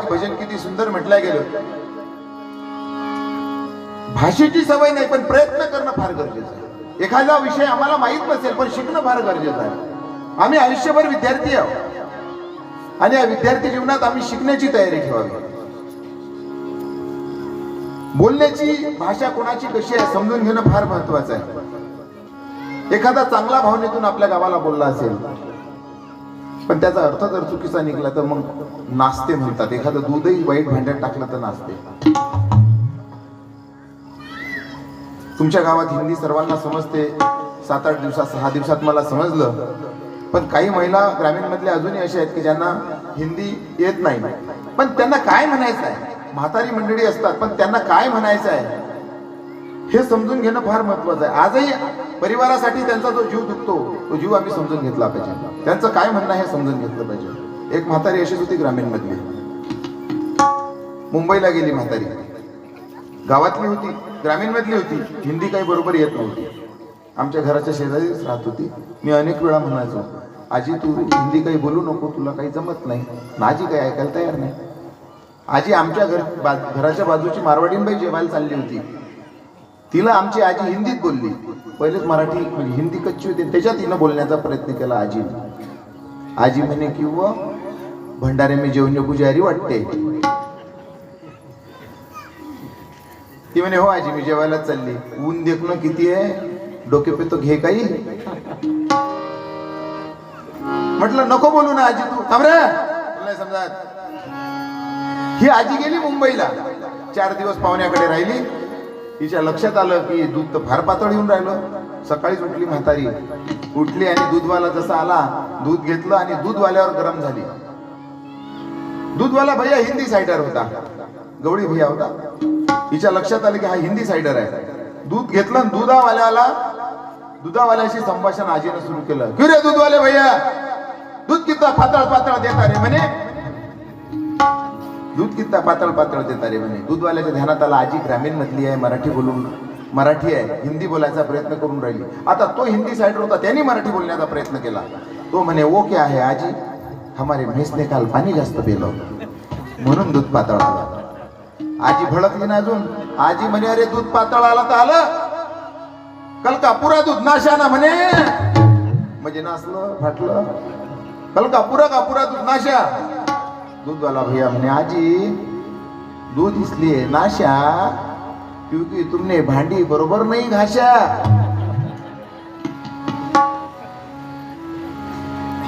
भजन किती सुंदर म्हटलं गेलं भाषेची सवय नाही पण प्रयत्न करणं फार गरजेचं आहे. एखादा विषय आम्हाला माहीत नसेल पण शिकणं फार गरजेचं आहे. आम्ही आयुष्यभर विद्यार्थी आहोत. आणि या विद्यार्थी जीवनात आम्ही शिकण्याची तयारी ठेवावी. बोलण्याची भाषा कोणाची कशी आहे समजून घेणं फार महत्वाचं आहे. एखादा चांगला भावनेतून आपल्या गावाला बोलला असेल पण त्याचा अर्थ जर चुकीचा निघाला तर मग नाचते म्हणतात. एखादं दूधही वाईट भांड्यात टाकलं तर नाचते तुमच्या गावात हिंदी सर्वांना समजते. सात आठ दिवसात सहा दिवसात मला समजलं. पण काही महिला ग्रामीण मधल्या अजूनही अशा आहेत की ज्यांना हिंदी येत नाही. पण त्यांना काय म्हणायचं आहे? म्हातारी मंडळी असतात पण त्यांना काय म्हणायचं आहे? हे समजून घेणं फार महत्वाचं आहे. आजही परिवारासाठी त्यांचा जो जीव दुखतो तो जीव आम्ही समजून घेतला पाहिजे. त्यांचं काय म्हणणं हे समजून घेतलं पाहिजे. एक म्हातारी अशीच होती ग्रामीण मधली मुंबईला गेली म्हातारी. गावातली होती ग्रामीण मधली होती. हिंदी काही बरोबर येत नव्हती. आमच्या घराच्या शेजारीच राहत होती. मी अनेक वेळा म्हणायचो आजी तू हिंदी काही बोलू नको तुला काही जमत नाही. माझी आजी काही ऐकायला तयार नाही. आजी आमच्या घर बा, घराच्या बाजूची मारवाडीनबाई जेवायला चालली होती. तिला आमची आजी हिंदीत बोलली. पहिलेच मराठी म्हणजे हिंदी कच्ची होती. त्याच्यात तिनं बोलण्याचा प्रयत्न केला आजीने. आजी म्हणे किंवा भंडारे मी जेवण पुजारी वाटते. ती म्हणे हो आजी मी जेवायला चालली. ऊन देखणं किती आहे? डोके पे तो घे काही. म्हटलं नको बोलू ना आजी तू. थांब रे. नाही समजा ही आजी गेली मुंबईला. चार दिवस पाहुण्याकडे राहिली. तिच्या लक्षात आलं की दूध तर फार पातळ येऊन राहिलं. सकाळीच उठली म्हातारी. उठली आणि दूधवाला जसा आला दूध घेतलं आणि दूधवाल्यावर गरम झाली. दूधवाला भैया हिंदी सायडर होता. गवळी भैया होता. तिच्या लक्षात आलं की हा हिंदी सायडर आहे. दूध घेतलं आणि दुधावाल्याला दुधावाल्याशी संभाषण आजीनं सुरू केलं. क्यू रे दूधवाले भैया? दूध किती पातळ पातळ देता रे म्हणे दूध कितना पातळ पातळ देता रे म्हणे दूधवाल्याच्या ध्यानात आला आजी ग्रामीण मधली आहे मराठी बोलून मराठी आहे हिंदी बोलायचा प्रयत्न करून राहिली. आता तो हिंदी साईडवर होता त्यांनी मराठी बोलण्याचा प्रयत्न केला. तो म्हणे ओके क्या आजी? हमारे म्हैसने काल पाणी जास्त पिलं म्हणून दूध पातळ आलं. आजी भडकली ना अजून. आजी म्हणे अरे दूध पातळ आला तर आलं. कलका पुरा दूध नाशाना म्हणे. म्हणजे नाचलं फाटलं. कलका पुरा का पुरा दूध नाशा. दूध वाला भैया हमने आजी दूध इसलिए नाशा क्योंकि तुमने भांडी बरोबर नहीं घाशा.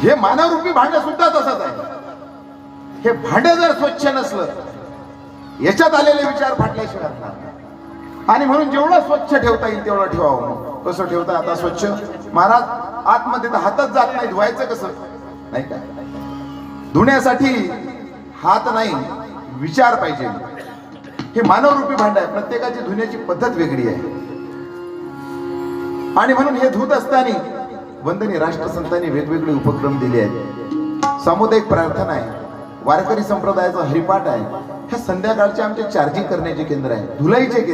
हे मानवरूपी भांड सुद्धा तसंच आहे. हे भांड जर स्वच्छ नसलं याच्यात आलेले विचार फाटल्याशिवाय आणि म्हणून जेवढं स्वच्छ ठेवता येईल तेवढं ठेवावं मग. कसं ठेवता? आता स्वच्छ. महाराज आतमध्ये तर हातच जात नाही धुवायचं कसं? नाही का? धुण्यासाठी हात नाही विचार पाहिजे. हे मानवरूपी भांड आहे. प्रत्येकाची धुण्याची पद्धत वेगळी आहे. आणि म्हणून हे धुत असताना वंदनी राष्ट्रसंतांनी वेगवेगळे उपक्रम दिले आहेत. सामुदायिक प्रार्थना आहे. वारकरी संप्रदायाचा हरिपाठ आहे. हे संध्याकाळचे आमचे चार्जिंग करण्याचे केंद्र आहे. धुलाईचे